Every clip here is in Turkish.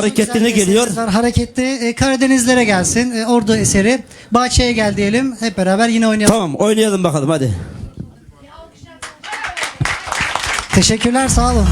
Hareketli ne geliyor? Var. Hareketli e, Karadenizlere gelsin. E, Ordu eseri. Bahçeye gel diyelim. Hep beraber yine oynayalım. Tamam oynayalım bakalım hadi. Teşekkürler sağ olun.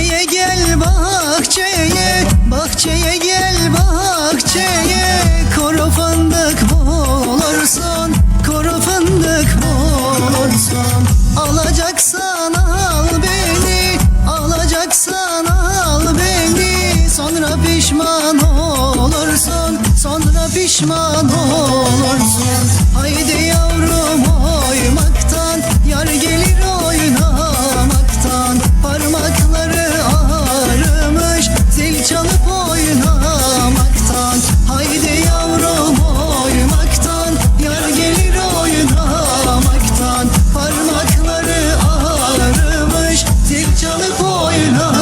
Bahçeye gel bahçeye Bahçeye gel bahçeye. Kuru fındık bulursun Kuru fındık bulursun Alacaksan al beni Alacaksan al beni. Sonra pişman olursun Sonra pişman olursun. Haydi yavrum oymaktan Yar gelir 多远呢？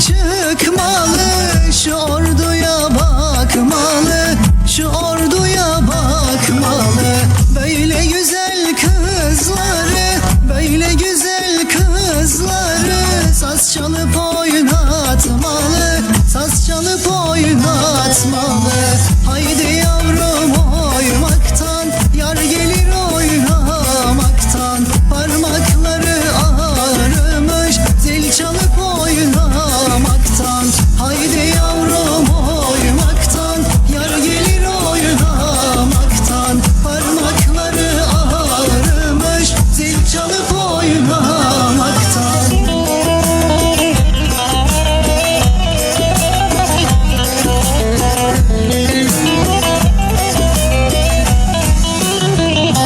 Çıkmalı Şu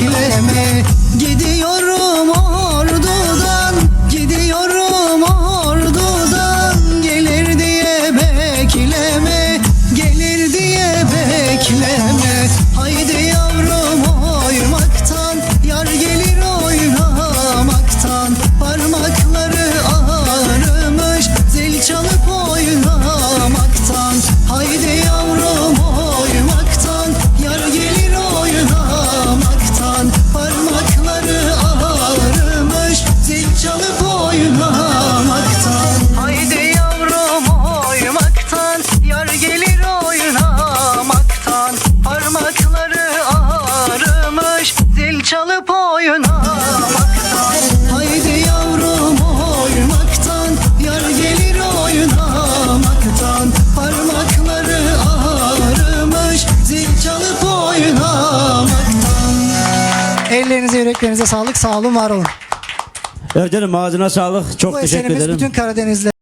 ekleme Gidiyorum Ellerinize yüreklerinize sağlık sağ olun var olun. Evet canım ağzına sağlık. Çok Bu teşekkür eserimiz ederim. bütün Karadeniz'de